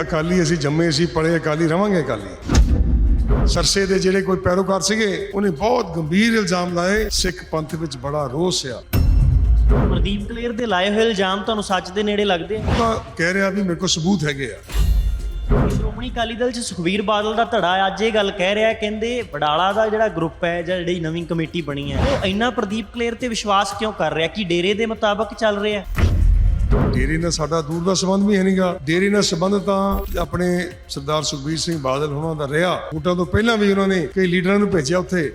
ਅਕਾਲੀ ਅਸੀਂ ਜੰਮੇ ਅਸੀਂ ਪੜੇ ਅਕਾਲੀ ਰਵਾਂਗੇ ਅਕਾਲੀ। ਸਰਸੇ ਦੇ ਜਿਹੜੇ ਕੋਈ ਪੈਰੋਕਾਰ ਸੀਗੇ ਉਹਨੇ ਬਹੁਤ ਗੰਭੀਰ ਇਲਜ਼ਾਮ ਲਾਏ। ਸਿੱਖ ਪੰਥ ਵਿੱਚ ਬੜਾ ਰੋਸ ਆ। ਪ੍ਰਦੀਪ ਕਲੇਰ ਦੇ ਲਾਏ ਹੋਏ ਇਲਜ਼ਾਮ ਤੁਹਾਨੂੰ ਸੱਚ ਦੇ ਨੇੜੇ ਲੱਗਦੇ ਆ? ਤਾਂ ਕਹਿ ਰਿਹਾ ਵੀ ਮੇਰੇ ਕੋਲ ਸਬੂਤ ਹੈਗੇ ਆ। ਸ਼੍ਰੋਮਣੀ ਅਕਾਲੀ ਦਲ ਚ ਸੁਖਵੀਰ ਬਾਦਲ ਦਾ ਧੜਾ ਅੱਜ ਇਹ ਗੱਲ ਕਹਿ ਰਿਹਾ ਕਹਿੰਦੇ ਵਡਾਲਾ ਦਾ ਜਿਹੜਾ ਗਰੁੱਪ ਹੈ ਜਾਂ ਜਿਹੜੀ ਨਵੀਂ ਕਮੇਟੀ ਬਣੀ ਹੈ ਉਹ ਇੰਨਾ ਪ੍ਰਦੀਪ ਕਲੇਰ ਤੇ ਵਿਸ਼ਵਾਸ ਕਿਉਂ ਕਰ ਰਿਹਾ? ਕਿ ਡੇਰੇ ਦੇ ਮੁਤਾਬਕ ਚੱਲ ਰਿਹਾ? ਡੇਰੀ ਨਾਲ ਸਾਡਾ ਦੂਰ ਦਾ ਸੰਬੰਧ ਵੀ ਹੈ ਨਹੀਂਗਾ ਡੇਰੇ ਨਾਲ ਸੰਬੰਧ ਤਾਂ ਆਪਣੇ ਸਰਦਾਰ ਸੁਖਬੀਰ ਸਿੰਘ ਬਾਦਲ ਹੋਣਾ ਦਾ ਰਿਹਾ। ਵੋਟਾਂ ਤੋਂ ਪਹਿਲਾਂ ਵੀ ਉਹਨਾਂ ਨੇ ਕਈ ਲੀਡਰਾਂ ਨੂੰ ਭੇਜਿਆ ਉੱਥੇ।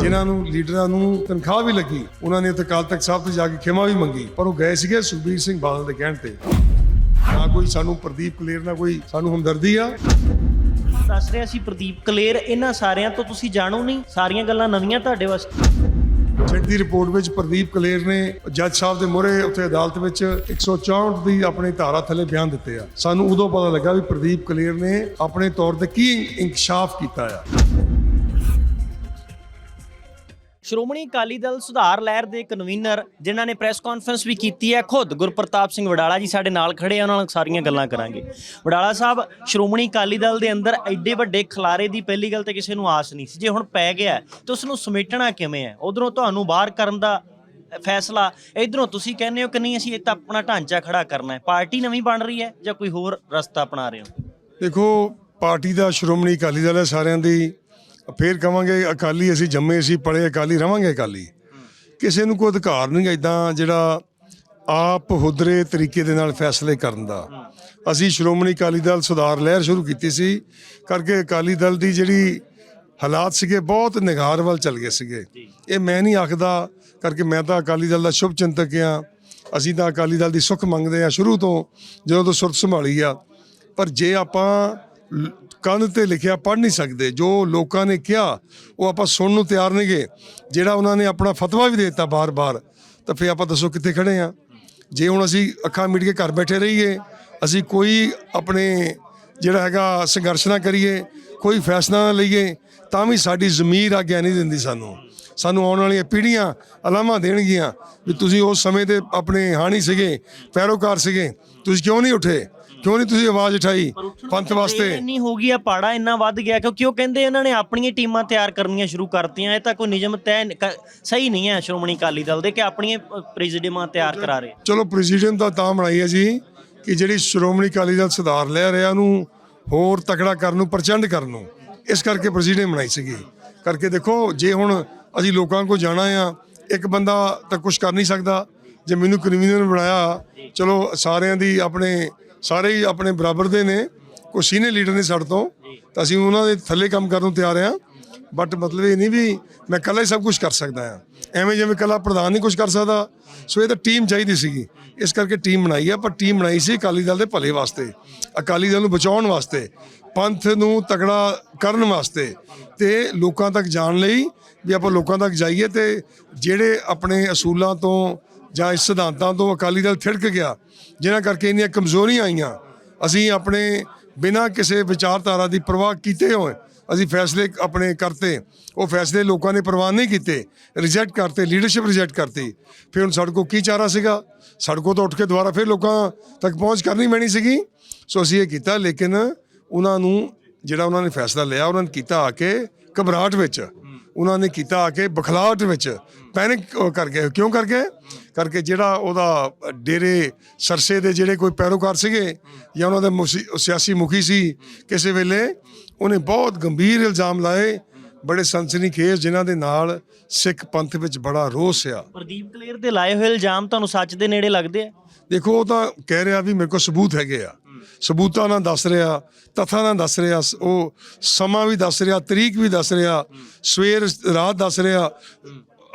ਜਿਨ੍ਹਾਂ ਨੂੰ ਲੀਡਰਾਂ ਨੂੰ ਤਨਖਾਹ ਵੀ ਲੱਗੀ। ਉਹਨਾਂ ਨੇ ਅਕਾਲ ਤਖਤ ਸਾਹਿਬ ਤੇ ਜਾ ਕੇ ਖਿਮਾ ਵੀ ਮੰਗੀ। ਪਰ ਉਹ ਗਏ ਸੀਗੇ ਸੁਖਬੀਰ ਸਿੰਘ ਬਾਦਲ ਦੇ ਕਹਿਣ ਤੇ। ਨਾ ਕੋਈ ਸਾਨੂੰ ਪ੍ਰਦੀਪ ਕਲੇਰ ਨਾਲ ਕੋਈ ਸਾਨੂੰ ਹਮਦਰਦੀ ਆ। ਦੱਸ ਰਿਹਾ ਸੀ ਪ੍ਰਦੀਪ ਕਲੇਰ, ਇਹਨਾਂ ਸਾਰਿਆਂ ਤੋਂ ਤੁਸੀਂ ਜਾਣੋ ਨਹੀਂ? ਸਾਰੀਆਂ ਗੱਲਾਂ ਨਵੀਆਂ ਤੁਹਾਡੇ ਵਾਸਤੇ। ਦੀ ਰਿਪੋਰਟ ਵਿੱਚ ਪ੍ਰਦੀਪ ਕਲੇਰ ਨੇ ਜੱਜ ਸਾਹਿਬ ਦੇ ਮੂਹਰੇ ਉੱਥੇ ਅਦਾਲਤ ਵਿੱਚ 164 ਦੀ ਆਪਣੀ ਧਾਰਾ ਥੱਲੇ ਬਿਆਨ ਦਿੱਤੇ ਆ। ਸਾਨੂੰ ਉਦੋਂ ਪਤਾ ਲੱਗਾ ਵੀ ਪ੍ਰਦੀਪ ਕਲੇਰ ਨੇ ਆਪਣੇ ਤੌਰ ਤੇ ਕੀ ਇਨਕਸ਼ਾਫ ਕੀਤਾ ਆ। ਸ਼੍ਰੋਮਣੀ ਅਕਾਲੀ ਦਲ ਸੁਧਾਰ ਲਹਿਰ ਦੇ ਕਨਵੀਨਰ ਜਿਨ੍ਹਾਂ ਨੇ ਪ੍ਰੈਸ ਕਾਨਫਰੰਸ ਵੀ ਕੀਤੀ ਹੈ, ਖੁਦ ਗੁਰਪ੍ਰਤਾਪ ਸਿੰਘ ਵਡਾਲਾ ਜੀ ਸਾਡੇ ਨਾਲ ਖੜੇ ਆ, ਉਹਨਾਂ ਨਾਲ ਸਾਰੀਆਂ ਗੱਲਾਂ ਕਰਾਂਗੇ। ਵਡਾਲਾ ਸਾਹਿਬ, ਸ਼੍ਰੋਮਣੀ ਅਕਾਲੀ ਦਲ ਦੇ ਅੰਦਰ ਐਡੇ ਵੱਡੇ ਖਲਾਰੇ ਦੀ ਪਹਿਲੀ ਗੱਲ ਤੇ ਕਿਸੇ ਨੂੰ ਆਸ ਨਹੀਂ ਸੀ। ਜੇ ਹੁਣ ਪੈ ਗਿਆ ਤਾਂ ਉਸ ਨੂੰ ਸਮੇਟਣਾ ਕਿਵੇਂ ਹੈ? ਉਧਰੋਂ ਤੁਹਾਨੂੰ ਬਾਹਰ ਕਰਨ ਦਾ ਫੈਸਲਾ, ਇਧਰੋਂ ਤੁਸੀਂ ਕਹਿੰਦੇ ਹੋ ਕਿ ਨਹੀਂ, ਅਸੀਂ ਇਹ ਤਾਂ ਆਪਣਾ ਢਾਂਚਾ ਖੜਾ ਕਰਨਾ ਹੈ। ਪਾਰਟੀ ਨਵੀਂ ਬਣ ਰਹੀ ਹੈ ਜਾਂ ਕੋਈ ਹੋਰ ਰਸਤਾ ਅਪਣਾ ਰਹੇ ਹੋ? ਦੇਖੋ, ਪਾਰਟੀ ਦਾ ਸ਼੍ਰੋਮਣੀ ਅਕਾਲੀ ਦਲ ਹੈ, ਸਾਰਿਆਂ ਦੀ ਫੇਰ ਕਵਾਂਗੇ ਅਕਾਲੀ ਅਸੀਂ ਜੰਮੇ ਅਸੀਂ ਪੜੇ ਅਕਾਲੀ ਰਵਾਂਗੇ ਅਕਾਲੀ। ਕਿਸੇ ਨੂੰ ਕੋਈ ਅਧਿਕਾਰ ਨਹੀਂ ਇਦਾਂ ਜਿਹੜਾ ਆਪ ਹੁਦਰੇ ਤਰੀਕੇ ਦੇ ਨਾਲ ਫੈਸਲੇ ਕਰਨ ਦਾ। ਅਸੀਂ ਸ਼੍ਰੋਮਣੀ ਅਕਾਲੀ ਦਲ ਸੁਧਾਰ ਲਹਿਰ ਸ਼ੁਰੂ ਕੀਤੀ ਸੀ ਕਰਕੇ ਅਕਾਲੀ ਦਲ ਦੀ ਜਿਹੜੀ ਹਾਲਾਤ ਸੀਗੇ ਬਹੁਤ ਨਿਗਾਰ ਵੱਲ ਚੱਲ ਗਏ ਸੀਗੇ। ਇਹ ਮੈਂ ਨਹੀਂ ਆਖਦਾ ਕਰਕੇ ਮੈਂ ਤਾਂ ਅਕਾਲੀ ਦਲ ਦਾ ਸ਼ੁਭ ਚਿੰਤਕ ਆ ਅਸੀਂ ਤਾਂ ਅਕਾਲੀ ਦਲ ਦੀ ਸੁੱਖ ਮੰਗਦੇ ਆ ਸ਼ੁਰੂ ਤੋਂ ਜਦੋਂ ਤੋਂ ਸੁਰਤ ਸੰਭਾਲੀ ਆ। ਪਰ ਜੇ ਆਪਾਂ ਲ- ਤੇ ਲਿਖਿਆ, ਪੜ੍ਹ ਨਹੀਂ ਸਕਦੇ। ਜੋ ਲੋਕਾਂ ਨੇ ਕਿਹਾ, ਉਹ ਆਪਾਂ ਸੁਣਨ ਨੂੰ ਤਿਆਰ ਨਹੀਂਗੇ ਜਿਹੜਾ ਉਹਨਾਂ ਨੇ ਆਪਣਾ ਫਤਵਾ ਵੀ ਦੇ ਦਿੱਤਾ ਬਾਰ-ਬਾਰ, ਤਾਂ ਫੇ ਆਪਾਂ ਦੱਸੋ ਕਿੱਥੇ ਖੜੇ ਆ? ਜੇ ਹੁਣ ਅਸੀਂ ਅੱਖਾਂ ਮੀਟ ਕੇ ਘਰ ਬੈਠੇ ਰਹੀਏ, ਅਸੀਂ ਕੋਈ ਆਪਣੇ ਜਿਹੜਾ ਹੈਗਾ ਸੰਘਰਸ਼ ਨਾ ਕਰੀਏ, ਕੋਈ ਫੈਸਲਾ ਨਾ ਲਈਏ, ਤਾਂ ਵੀ ਸਾਡੀ ਜ਼ਮੀਰ ਆਗਿਆ ਨਹੀਂ ਦਿੰਦੀ ਸਾਨੂੰ। ਸਾਨੂੰ ਆਉਣ ਵਾਲੀਆਂ ਪੀੜ੍ਹੀਆਂ ਅਲਾਮਾਂ ਦੇਣਗੀਆਂ ਵੀ ਤੁਸੀਂ ਉਸ ਸਮੇਂ 'ਤੇ ਆਪਣੇ ਹਾਣੀ ਸੀਗੇ, ਪੈਰੋਕਾਰ ਸੀਗੇ, ਤੁਸੀਂ ਕਿਉਂ ਨਹੀਂ ਉੱਠੇ? ਕਿਉਂ ਨਹੀਂ ਤੁਸੀਂ ਆਵਾਜ਼ ਉਠਾਈ ਪੰਥ ਵਾਸਤੇ? ਇੰਨੀ ਹੋ ਗਈ ਆ ਪਾੜਾ ਇੰਨਾ ਵੱਧ ਗਿਆ ਕਿਉਂਕਿ ਉਹ ਕਹਿੰਦੇ ਇਹਨਾਂ ਨੇ ਆਪਣੀਆਂ ਟੀਮਾਂ ਤਿਆਰ ਕਰਨੀਆਂ ਸ਼ੁਰੂ ਕਰਤੀਆਂ ਇਹ ਤਾਂ ਕੋਈ ਨਿਯਮ ਨ- ਕ- ਸਹੀ ਨਹੀਂ ਹੈ ਸ਼੍ਰੋਮਣੀ ਅਕਾਲੀ ਦਲ ਦੇ ਕਿ ਆਪਣੀਆਂ ਪ੍ਰੈਜ਼ੀਡੈਂਟਾਂ ਤਿਆਰ ਕਰਾ ਰਹੇ। ਚਲੋ ਪ੍ਰੈਜ਼ੀਡੈਂਟ ਦਾ ਤਾਂ ਬਣਾਈ ਹੈ ਜੀ ਕਿ ਜਿਹੜੀ ਸ਼੍ਰੋਮਣੀ ਅਕਾਲੀ ਦਲ ਸੁਧਾਰ ਲੈ ਰਿਹਾ ਉਹਨੂੰ ਹੋਰ ਤਕੜਾ ਕਰਨ ਨੂੰ ਪ੍ਰਚੰਡ ਕਰਨ ਨੂੰ ਇਸ ਕਰਕੇ ਪ੍ਰੈਜ਼ੀਡੈਂਟ ਬਣਾਈ ਸੀਗੀ। ਕਰਕੇ ਦੇਖੋ ਜੇ ਹੁਣ ਅਸੀਂ ਲੋਕਾਂ ਕੋਲ ਜਾਣਾ ਆ ਇੱਕ ਬੰਦਾ ਤਾਂ ਕੁਝ ਕਰ ਨਹੀਂ ਸਕਦਾ। ਜੇ ਮੈਨੂੰ ਕਨਵੀਨਰ ਬਣਾਇਆ ਚਲੋ ਸਾਰਿਆਂ ਦੀ ਆਪਣੇ ਸਾਰੇ ਹੀ ਆਪਣੇ ਬਰਾਬਰ ਦੇ ਨੇ। ਕੋਈ ਸੀਨੀਅਰ ਲੀਡਰ ਨੇ ਸਾਡੇ ਤੋਂ। ਤਾਂ ਅਸੀਂ ਉਹਨਾਂ ਦੇ ਥੱਲੇ ਕੰਮ ਕਰਨ ਨੂੰ ਤਿਆਰ ਆ ਬਟ ਮਤਲਬ ਇਹ ਨਹੀਂ ਵੀ ਮੈਂ ਇਕੱਲਾ ਹੀ ਸਭ ਕੁਝ ਕਰ ਸਕਦਾ ਆ ਐਵੇਂ ਜਿਵੇਂ ਇਕੱਲਾ ਪ੍ਰਧਾਨ ਨਹੀਂ ਕੁਝ ਕਰ ਸਕਦਾ। ਸੋ ਇਹ ਤਾਂ ਟੀਮ ਚਾਹੀਦੀ ਸੀਗੀ। ਇਸ ਕਰਕੇ ਟੀਮ ਬਣਾਈ ਆ, ਪਰ ਟੀਮ ਬਣਾਈ ਸੀ ਅਕਾਲੀ ਦਲ ਦੇ ਭਲੇ ਵਾਸਤੇ। ਅਕਾਲੀ ਦਲ ਨੂੰ ਬਚਾਉਣ ਵਾਸਤੇ। ਪੰਥ ਨੂੰ ਤਕੜਾ ਕਰਨ ਵਾਸਤੇ। ਤੇ ਲੋਕਾਂ ਤੱਕ ਜਾਣ ਲਈ ਵੀ ਆਪਾਂ ਲੋਕਾਂ ਤੱਕ ਜਾਈਏ ਤੇ ਜਿਹੜੇ ਆਪਣੇ ਅਸੂਲਾਂ ਤੋਂ ਜਾਂ ਇਸ ਸਿਧਾਂਤਾਂ ਤੋਂ ਅਕਾਲੀ ਦਲ ਥਿੜਕ ਗਿਆ, ਜਿਨ੍ਹਾਂ ਕਰਕੇ ਇੰਨੀਆਂ ਕਮਜ਼ੋਰੀਆਂ ਆਈਆਂ। ਅਸੀਂ ਆਪਣੇ ਬਿਨਾਂ ਕਿਸੇ ਵਿਚਾਰਧਾਰਾ ਦੀ ਪਰਵਾਹ ਕੀਤੇ ਹੋਏ, ਅਸੀਂ ਫੈਸਲੇ ਆਪਣੇ ਕਰਤੇ, ਉਹ ਫੈਸਲੇ ਲੋਕਾਂ ਨੇ ਪ੍ਰਵਾਨ ਨਹੀਂ ਕੀਤੇ ਰਿਜੈਕਟ ਕਰਤੇ ਲੀਡਰਸ਼ਿਪ ਰਿਜੈਕਟ ਕਰਤੀ। ਫਿਰ ਹੁਣ ਸਾਡੇ ਕੋਲ ਕੀ ਚਾਰਾ ਸੀਗਾ? ਸਾਡੇ ਕੋਲ ਤਾਂ ਉੱਠ ਕੇ ਦੁਬਾਰਾ ਫਿਰ ਲੋਕਾਂ ਤੱਕ ਪਹੁੰਚ ਕਰਨੀ ਪੈਣੀ ਸੀਗੀ। ਸੋ ਅਸੀਂ ਇਹ ਕੀਤਾ, ਲੇਕਿਨ ਉਹਨਾਂ ਨੂੰ, ਜਿਹੜਾ ਉਹਨਾਂ ਨੇ ਫੈਸਲਾ ਲਿਆ, ਉਹਨਾਂ ਨੇ ਕੀਤਾ ਆ ਕੇ ਘਬਰਾਹਟ ਵਿੱਚ। ਉਹਨਾਂ ਨੇ ਕੀਤਾ ਆ ਕੇ ਬਖਲਾਹਟ ਵਿੱਚ। ਪੈਨਿਕ ਕਰ ਗਏ। ਕਿਉਂ ਕਰ ਗਏ? ਕਰਕੇ ਜਿਹੜਾ ਉਹਦਾ ਡੇਰੇ ਸਰਸੇ ਦੇ ਜਿਹੜੇ ਕੋਈ ਪੈਰੋਕਾਰ ਸੀਗੇ ਜਾਂ ਉਹਨਾਂ ਦੇ ਸਿਆਸੀ ਮੁਖੀ ਸੀ ਕਿਸੇ ਵੇਲੇ ਉਹਨੇ ਬਹੁਤ ਗੰਭੀਰ ਇਲਜ਼ਾਮ ਲਾਏ। ਬੜੇ ਸਨਸਨੀਖੇਜ਼ ਜਿਨ੍ਹਾਂ ਦੇ ਨਾਲ ਸਿੱਖ ਪੰਥ ਵਿੱਚ ਬੜਾ ਰੋਸ ਆ। ਪ੍ਰਦੀਪ ਕਲੇਰ ਦੇ ਲਾਏ ਹੋਏ ਇਲਜ਼ਾਮ ਤੁਹਾਨੂੰ ਸੱਚ ਦੇ ਨੇੜੇ ਲੱਗਦੇ ਆ? ਦੇਖੋ ਉਹ ਤਾਂ ਕਹਿ ਰਿਹਾ ਵੀ ਮੇਰੇ ਕੋਲ ਸਬੂਤ ਹੈਗੇ ਆ। ਸਬੂਤਾਂ ਨਾਲ ਦੱਸ ਰਿਹਾ ਤਥਾਂ ਨਾਲ ਦੱਸ ਰਿਹਾ ਉਹ ਸਮਾਂ ਵੀ ਦੱਸ ਰਿਹਾ ਤਰੀਕ ਵੀ ਦੱਸ ਰਿਹਾ ਸਵੇਰ ਰਾਤ ਦੱਸ ਰਿਹਾ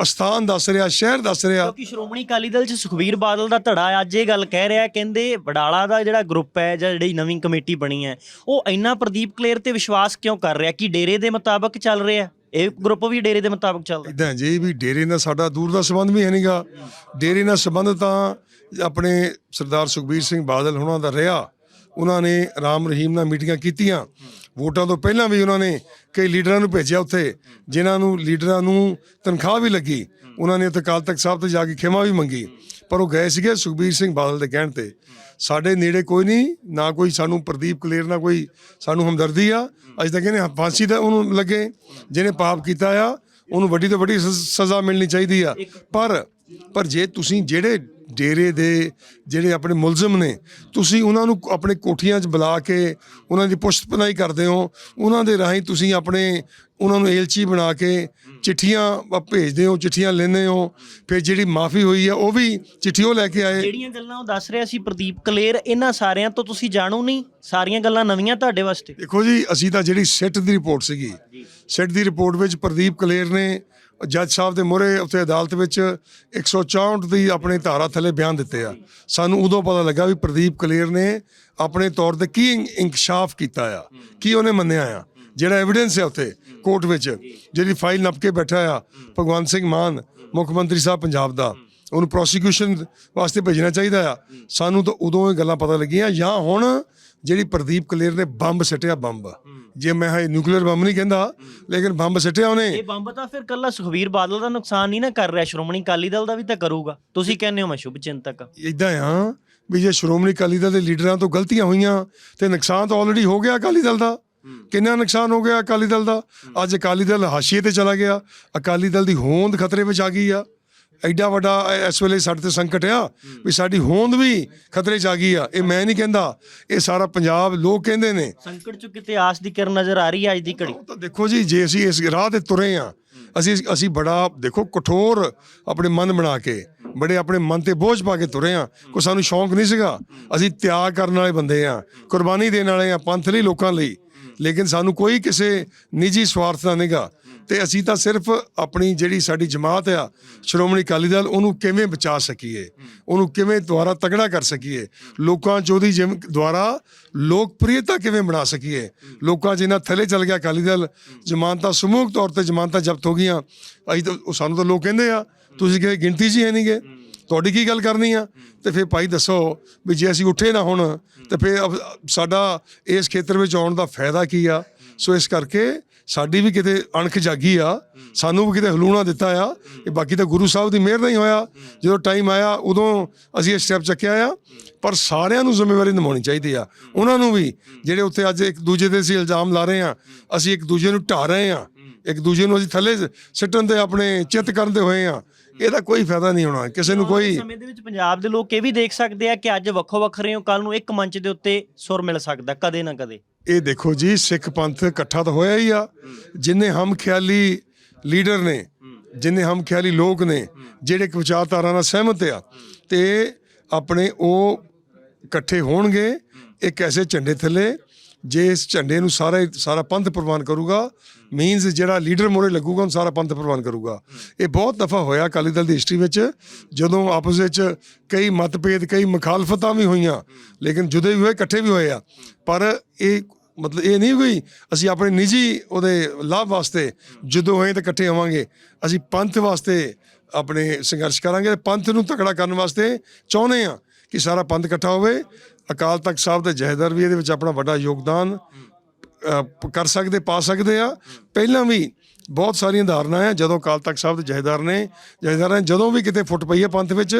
ਅਸਥਾਨ ਦੱਸ ਰਿਹਾ ਸ਼ਹਿਰ ਦੱਸ ਰਿਹਾ। ਕਿਉਂਕਿ ਸ਼੍ਰੋਮਣੀ ਅਕਾਲੀ ਦਲ ਚ ਸੁਖਵੀਰ ਬਾਦਲ ਦਾ ਧੜਾ ਅੱਜ ਇਹ ਗੱਲ ਕਹਿ ਰਿਹਾ ਕਹਿੰਦੇ ਵਡਾਲਾ ਦਾ ਜਿਹੜਾ ਗਰੁੱਪ ਹੈ ਜਾਂ ਜਿਹੜੀ ਨਵੀਂ ਕਮੇਟੀ ਬਣੀ ਹੈ ਉਹ ਇੰਨਾ ਪ੍ਰਦੀਪ ਕਲੇਰ ਤੇ ਵਿਸ਼ਵਾਸ ਕਿਉਂ ਕਰ ਰਿਹਾ ਕਿ ਡੇਰੇ ਦੇ ਮੁਤਾਬਕ ਚੱਲ ਰਿਹਾ? ਇਹ ਗਰੁੱਪ ਵੀ ਡੇਰੇ ਦੇ ਮੁਤਾਬਕ ਚੱਲਦਾ ਇਦਾਂ ਜੀ ਵੀ ਡੇਰੇ ਨਾਲ ਸਾਡਾ ਦੂਰ ਦਾ ਸੰਬੰਧ ਵੀ ਹੈ ਨਹੀਂਗਾ ਡੇਰੇ ਨਾਲ ਸੰਬੰਧ ਤਾਂ ਆਪਣੇ ਸਰਦਾਰ ਸੁਖਬੀਰ ਸਿੰਘ ਬਾਦਲ ਹੋਣਾ ਦਾ ਰਿਹਾ। ਉਹਨਾਂ ਨੇ ਰਾਮ ਰਹੀਮ ਨਾਲ ਮੀਟਿੰਗਾਂ ਕੀਤੀਆਂ। ਵੋਟਾਂ ਤੋਂ ਪਹਿਲਾਂ ਵੀ ਉਹਨਾਂ ਨੇ ਕਈ ਲੀਡਰਾਂ ਨੂੰ ਭੇਜਿਆ ਉੱਥੇ, ਜਿਨ੍ਹਾਂ ਨੂੰ ਲੀਡਰਾਂ ਨੂੰ ਤਨਖਾਹ ਵੀ ਲੱਗੀ। ਉਹਨਾਂ ਨੇ ਉੱਥੇ ਅਕਾਲ ਤਖਤ ਸਾਹਿਬ ਤੇ ਜਾ ਕੇ ਖਿਮਾ ਵੀ ਮੰਗੀ। ਪਰ ਉਹ ਗਏ ਸੀਗੇ ਸੁਖਬੀਰ ਸਿੰਘ ਬਾਦਲ ਦੇ ਕਹਿਣ ਤੇ। ਸਾਡੇ ਨੇੜੇ ਕੋਈ ਨਹੀਂ, ਨਾ ਕੋਈ ਸਾਨੂੰ ਪ੍ਰਦੀਪ ਕਲੇਰ ਨਾਲ ਕੋਈ ਸਾਨੂੰ ਹਮਦਰਦੀ ਆ। ਅੱਜ ਤੱਕ ਇਹਨੇ ਫਾਂਸੀ ਦਾ ਉਹਨੂੰ ਲੱਗੇ। ਜਿਹਨੇ ਪਾਪ ਕੀਤਾ ਆ, ਉਹਨੂੰ ਵੱਡੀ ਤੋਂ ਵੱਡੀ ਸ- ਸਜ਼ਾ ਮਿਲਣੀ ਚਾਹੀਦੀ ਆ। ਪਰ ਪਰ ਜੇ ਤੁਸੀਂ ਜਿਹੜੇ ਡੇਰੇ ਦੇ ਜਿਹੜੇ ਆਪਣੇ ਮੁਲਜ਼ਮ ਨੇ, ਤੁਸੀਂ ਉਹਨਾਂ ਨੂੰ ਆਪਣੇ ਕੋਠੀਆਂ 'ਚ ਬੁਲਾ ਕੇ ਉਹਨਾਂ ਦੀ ਪੁਸ਼ਤ ਪਨਾਈ ਕਰਦੇ ਹੋ। ਉਹਨਾਂ ਦੇ ਰਾਹੀਂ ਤੁਸੀਂ ਆਪਣੇ ਉਹਨਾਂ ਨੂੰ ਏਲਚੀ ਬਣਾ ਕੇ ਚਿੱਠੀਆਂ ਭੇਜਦੇ ਹੋ ਚਿੱਠੀਆਂ ਲੈਂਦੇ ਹੋ ਫਿਰ ਜਿਹੜੀ ਮਾਫੀ ਹੋਈ ਆ ਉਹ ਵੀ ਚਿੱਠੀ ਉਹ ਲੈ ਕੇ ਆਏ। ਜਿਹੜੀਆਂ ਗੱਲਾਂ ਉਹ ਦੱਸ ਰਿਹਾ ਸੀ ਪ੍ਰਦੀਪ ਕਲੇਰ ਇਹਨਾਂ ਸਾਰਿਆਂ ਤੋਂ ਤੁਸੀਂ ਜਾਣੂ ਨਹੀਂ ਸਾਰੀਆਂ ਗੱਲਾਂ ਨਵੀਆਂ ਤੁਹਾਡੇ ਵਾਸਤੇ। ਦੇਖੋ ਜੀ ਅਸੀਂ ਤਾਂ ਜਿਹੜੀ ਸਿੱਟ ਦੀ ਰਿਪੋਰਟ ਸੀਗੀ ਸਿੱਟ ਦੀ ਰਿਪੋਰਟ ਵਿੱਚ ਪ੍ਰਦੀਪ ਕਲੇਰ ਨੇ ਜੱਜ ਸਾਹਿਬ ਦੇ ਮੂਹਰੇ ਉੱਥੇ ਅਦਾਲਤ ਵਿੱਚ 164 ਦੀ ਆਪਣੇ ਧਾਰਾ ਥੱਲੇ ਬਿਆਨ ਦਿੱਤੇ ਆ। ਸਾਨੂੰ ਉਦੋਂ ਪਤਾ ਲੱਗਾ ਵੀ ਪ੍ਰਦੀਪ ਕਲੇਰ ਨੇ ਆਪਣੇ ਤੌਰ ਤੇ ਕੀ ਇੰ- ਇੰਕਸ਼ਾਫ ਕੀਤਾ ਆ ਕੀ ਉਹਨੇ ਮੰਨਿਆ ਆ। ਜਿਹੜਾ ਐਵੀਡੈਂਸ ਹੈ ਉੱਥੇ ਕੋਰਟ ਵਿੱਚ ਜਿਹੜੀ ਫਾਈਲ ਨੱਪ ਕੇ ਬੈਠਾ ਆ ਭਗਵੰਤ ਸਿੰਘ ਮਾਨ ਮੁੱਖ ਮੰਤਰੀ ਸਾਹਿਬ ਪੰਜਾਬ ਦਾ ਉਹਨੂੰ ਪ੍ਰੋਸੀਕਿਊਸ਼ਨ ਵਾਸਤੇ ਭੇਜਣਾ ਚਾਹੀਦਾ ਆ। ਸਾਨੂੰ ਤਾਂ ਉਦੋਂ ਇਹ ਗੱਲਾਂ ਪਤਾ ਲੱਗੀਆਂ ਜਾਂ ਹੁਣ ਜਿਹੜੀ ਪ੍ਰਦੀਪ ਕਲੇਰ ਨੇ ਬੰਬ ਸੱਟਿਆ ਬੰਬ। ਜੇ ਮੈਂ ਇਹ ਨਿਊਕਲੀਅਰ ਬੰਬ ਨਹੀਂ ਕਹਿੰਦਾ ਲੇਕਿਨ ਬੰਬ ਸੱਟਿਆ ਉਹਨੇ। ਇਹ ਬੰਬ ਤਾਂ ਫਿਰ ਕੱਲਾ ਸੁਖਵੀਰ ਬਾਦਲ ਦਾ ਨੁਕਸਾਨ ਨਹੀਂ ਨਾ ਕਰ ਰਿਹਾ ਸ਼੍ਰੋਮਣੀ ਅਕਾਲੀ ਦਲ ਦਾ ਵੀ ਤਾਂ ਕਰੂਗਾ। ਤੁਸੀਂ ਕਹਿੰਦੇ ਹੋ ਮੈਂ ਸ਼ੁਭ ਚਿੰਤਕ। ਇਦਾਂ ਆ ਵੀ ਜੇ ਸ਼੍ਰੋਮਣੀ ਅਕਾਲੀ ਦਲ ਦੇ ਲੀਡਰਾਂ ਤੋਂ ਗਲਤੀਆਂ ਹੋਈਆਂ ਤੇ ਨੁਕਸਾਨ ਤਾਂ ਆਲਰੇਡੀ ਹੋ ਗਿਆ ਅਕਾਲੀ ਦਲ ਦਾ। ਕਿੰਨਾ ਨੁਕਸਾਨ ਹੋ ਗਿਆ ਅਕਾਲੀ ਦਲ ਦਾ? ਅੱਜ ਅਕਾਲੀ ਦਲ ਹਾਸ਼ੀਏ ਤੇ ਚਲਾ ਗਿਆ। ਅਕਾਲੀ ਦਲ ਦੀ ਹੋਂਦ ਖਤਰੇ ਵਿੱਚ ਆ ਗਈ ਆ। ਐਡਾ ਵੱਡਾ ਇਸ ਵੇਲੇ ਸਾਡੇ ਤੇ ਸੰਕਟ ਆ ਵੀ ਸਾਡੀ ਹੋਂਦ ਵੀ ਖਤਰੇ 'ਚ ਆ ਗਈ ਆ। ਇਹ ਮੈਂ ਨਹੀਂ ਕਹਿੰਦਾ। ਇਹ ਸਾਰਾ ਪੰਜਾਬ ਲੋਕ ਕਹਿੰਦੇ ਨੇ। ਸੰਕਟ ਚ ਕਿਤੇ ਆਸ ਦੀ ਕਿਰਨ ਨਜ਼ਰ ਆ ਰਹੀ ਹੈ ਅੱਜ ਦੀ ਘੜੀ? ਤਾਂ ਦੇਖੋ ਜੀ ਜੇ ਅਸੀਂ ਇਸ ਰਾਹ ਤੇ ਤੁਰੇ ਆ ਅਸੀਂ ਅਸੀਂ ਬੜਾ ਦੇਖੋ ਕਠੋਰ ਆਪਣੇ ਮਨ ਬਣਾ ਕੇ ਬੜੇ ਆਪਣੇ ਮਨ ਤੇ ਬੋਝ ਪਾ ਕੇ ਤੁਰੇ ਆ। ਕੋ ਸਾਨੂੰ ਸ਼ੌਂਕ ਨਹੀਂ ਸੀਗਾ। ਅਸੀਂ ਤਿਆਗ ਕਰਨ ਵਾਲੇ ਬੰਦੇ ਆ। ਕੁਰਬਾਨੀ ਦੇਣ ਵਾਲੇ ਆ ਪੰਥ ਲਈ ਲੋਕਾਂ ਲਈ। ਲੇਕਿਨ ਸਾਨੂੰ ਕੋਈ ਕਿਸੇ ਨਿੱਜੀ ਸਵਾਰਥ ਦਾ ਨਹੀਂਗਾ ਤੇ ਅਸੀਂ ਤਾਂ ਸਿਰਫ ਆਪਣੀ ਜਿਹੜੀ ਸਾਡੀ ਜਮਾਤ ਆ, ਸ਼੍ਰੋਮਣੀ ਅਕਾਲੀ ਦਲ, ਉਹਨੂੰ ਕਿਵੇਂ ਬਚਾ ਸਕੀਏ? ਉਹਨੂੰ ਕਿਵੇਂ ਦੁਆਰਾ ਤਗੜਾ ਕਰ ਸਕੀਏ? ਲੋਕਾਂ 'ਚ ਉਹਦੀ ਜਿਮ ਦੁਆਰਾ ਲੋਕਪ੍ਰਿਯਤਾ ਕਿਵੇਂ ਬਣਾ ਸਕੀਏ? ਲੋਕਾਂ 'ਚ ਇਹਨਾਂ ਥੱਲੇ ਚੱਲ ਗਿਆ ਅਕਾਲੀ ਦਲ, ਜ਼ਮਾਨਤਾਂ ਸਮੂਹ ਤੌਰ ਤੇ ਜ਼ਮਾਨਤਾਂ ਜ਼ਬਤ ਹੋ ਗਈਆਂ। ਅਸੀਂ ਤਾਂ, ਉਹ ਸਾਨੂੰ ਤਾਂ ਲੋਕ ਕਹਿੰਦੇ ਆ, ਤੁਸੀਂ ਕਿਸੇ ਗਿਣਤੀ 'ਚ ਹੀ ਹੈ ਨਹੀਂਗੇ ਤੁਹਾਡੀ ਕੀ ਗੱਲ ਕਰਨੀ ਆ? ਤੇ ਫਿਰ ਭਾਈ ਦੱਸੋ ਵੀ ਜੇ ਅਸੀਂ ਉੱਠੇ ਨਾ ਹੁਣ, ਤੇ ਫਿਰ ਅਬ- ਸਾਡਾ ਇਸ ਖੇਤਰ ਵਿੱਚ ਆਉਣ ਦਾ ਫਾਇਦਾ ਕੀ ਆ? ਸੋ ਇਸ ਕਰਕੇ ਸਾਡੀ ਵੀ ਕਿਤੇ ਅਣਖ ਜਾਗੀ ਆ। ਸਾਨੂੰ ਵੀ ਕਿਤੇ ਹਲੂਣਾ ਦਿੱਤਾ ਆ ਇਹ ਬਾਕੀ ਤਾਂ ਗੁਰੂ ਸਾਹਿਬ ਦੀ ਮਿਹਰ ਨਹੀਂ ਹੋਇਆ। ਜਦੋਂ ਟਾਈਮ ਆਇਆ, ਉਦੋਂ ਅਸੀਂ ਇਹ ਸਟੈਪ ਚੱਕਿਆ ਆ। ਪਰ ਸਾਰਿਆਂ ਨੂੰ ਜ਼ਿੰਮੇਵਾਰੀ ਨਿਭਾਉਣੀ ਚਾਹੀਦੀ ਆ। ਉਹਨਾਂ ਨੂੰ ਵੀ, ਜਿਹੜੇ ਉੱਥੇ ਅੱਜ ਇੱਕ ਦੂਜੇ ਦੇ ਅਸੀਂ ਇਲਜ਼ਾਮ ਲਾ ਰਹੇ ਆ, ਅਸੀਂ ਇੱਕ ਦੂਜੇ ਨੂੰ ਢਾ ਰਹੇ ਆ। ਇੱਕ ਦੂਜੇ ਨੂੰ ਅਸੀਂ ਥੱਲੇ ਸਿੱਟਣ ਦੇ ਆਪਣੇ ਚਿੱਤ ਕਰਨ ਦੇ ਹੋਏ ਆ ਇਹਦਾ ਕੋਈ ਫਾਇਦਾ ਨਹੀਂ ਹੋਣਾ ਕਿਸੇ ਨੂੰ ਕੋਈ ਸਮੇਂ ਦੇ ਵਿੱਚ ਪੰਜਾਬ ਦੇ ਲੋਕ ਇਹ ਵੀ ਦੇਖ ਸਕਦੇ ਆ ਕਿ ਅੱਜ ਵੱਖੋ ਵੱਖਰੇ ਹੋ ਕੱਲ ਨੂੰ ਇੱਕ ਮੰਚ ਦੇ ਉੱਤੇ ਸੁਰ ਮਿਲ ਸਕਦਾ ਕਦੇ ਨਾ ਕਦੇ। ਇਹ ਦੇਖੋ ਜੀ ਸਿੱਖ ਪੰਥ ਇਕੱਠਾ ਤਾਂ ਹੋਇਆ ਹੀ ਆ। ਜਿੰਨੇ ਹਮ ਖਿਆਲੀ ਲੀਡਰ ਨੇ ਜਿੰਨੇ ਹਮ ਖਿਆਲੀ ਲੋਕ ਨੇ ਜਿਹੜੇ ਇੱਕ ਵਿਚਾਰਧਾਰਾ ਨਾਲ ਸਹਿਮਤ ਆ ਤੇ ਆਪਣੇ ਉਹ ਇਕੱਠੇ ਹੋਣਗੇ ਇੱਕ ਐਸੇ ਝੰਡੇ ਥੱਲੇ ਜੇ ਇਸ ਝੰਡੇ ਨੂੰ ਸਾਰਾ ਸਾਰਾ ਪੰਥ ਪ੍ਰਵਾਨ ਕਰੂਗਾ ਮੀਨਸ ਜਿਹੜਾ ਲੀਡਰ ਮੋਰੇ ਲੱਗੂਗਾ, ਉਹਨੂੰ ਸਾਰਾ ਪੰਥ ਪ੍ਰਵਾਨ ਕਰੂਗਾ। ਇਹ ਬਹੁਤ ਦਫਾ ਹੋਇਆ ਅਕਾਲੀ ਦਲ ਦੀ ਹਿਸਟਰੀ ਵਿੱਚ, ਜਦੋਂ ਆਪਸ ਵਿੱਚ ਕਈ ਮਤਭੇਦ, ਕਈ ਮੁਖਾਲਫਤਾਂ ਵੀ ਹੋਈਆਂ, ਲੇਕਿਨ ਜੁਦੇ ਵੀ ਹੋਏ, ਇਕੱਠੇ ਵੀ ਹੋਏ ਆ। ਪਰ ਇਹ ਮਤਲਬ ਇਹ ਨਹੀਂ ਹੋਈ ਅਸੀਂ ਆਪਣੇ ਨਿੱਜੀ ਉਹਦੇ ਲਾਭ ਵਾਸਤੇ ਜਦੋਂ ਹੋਏ ਤਾਂ ਇਕੱਠੇ ਹੋਵਾਂਗੇ। ਅਸੀਂ ਪੰਥ ਵਾਸਤੇ ਆਪਣੇ ਸੰਘਰਸ਼ ਕਰਾਂਗੇ, ਪੰਥ ਨੂੰ ਤਕੜਾ ਕਰਨ ਵਾਸਤੇ ਚਾਹੁੰਦੇ ਆ ਕਿ ਸਾਰਾ ਪੰਥ ਇਕੱਠਾ ਹੋਵੇ। ਅਕਾਲ ਤਖਤ ਸਾਹਿਬ ਦੇ ਜਹੇਦਾਰ ਵੀ ਇਹਦੇ ਵਿੱਚ ਆਪਣਾ ਵੱਡਾ ਯੋਗਦਾਨ ਕਰ ਸਕਦੇ, ਪਾ ਸਕਦੇ ਆ। ਪਹਿਲਾਂ ਵੀ ਬਹੁਤ ਸਾਰੀਆਂ ਧਾਰਨਾ ਹੈ ਜਦੋਂ ਅਕਾਲ ਤਖਤ ਸਾਹਿਬ ਦੇ ਜਹੇਦਾਰ ਨੇ, ਜਹੇਦਾਰਾਂ ਨੇ ਜਦੋਂ ਵੀ ਕਿਤੇ ਫੁੱਟ ਪਈ ਹੈ ਪੰਥ ਵਿੱਚ,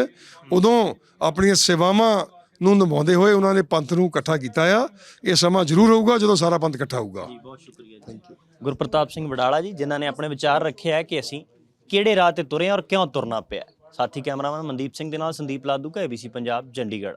ਉਦੋਂ ਆਪਣੀਆਂ ਸੇਵਾਵਾਂ ਨੂੰ ਨਿਭਾਉਂਦੇ ਹੋਏ ਉਹਨਾਂ ਨੇ ਪੰਥ ਨੂੰ ਇਕੱਠਾ ਕੀਤਾ ਆ। ਇਹ ਸਮਾਂ ਜ਼ਰੂਰ ਹੋਊਗਾ ਜਦੋਂ ਸਾਰਾ ਪੰਥ ਇਕੱਠਾ ਹੋਊਗਾ ਬਹੁਤ ਸ਼ੁਕਰੀਆ ਥੈਂਕ ਯੂ ਗੁਰਪ੍ਰਤਾਪ ਸਿੰਘ ਵਡਾਲਾ ਜੀ, ਜਿਨ੍ਹਾਂ ਨੇ ਆਪਣੇ ਵਿਚਾਰ ਰੱਖਿਆ ਹੈ ਕਿ ਅਸੀਂ ਕਿਹੜੇ ਰਾਹ ਤੇ ਤੁਰੇ ਹਾਂ ਔਰ ਕਿਉਂ ਤੁਰਨਾ ਪਿਆ। ਸਾਥੀ ਕੈਮਰਾਮੈਨ ਮਨਦੀਪ ਸਿੰਘ ਦੇ ਨਾਲ ਸੰਦੀਪ ਲਾਦੂ ਕਾ ਏਬੀਸੀ ਪੰਜਾਬ, ਚੰਡੀਗੜ੍ਹ।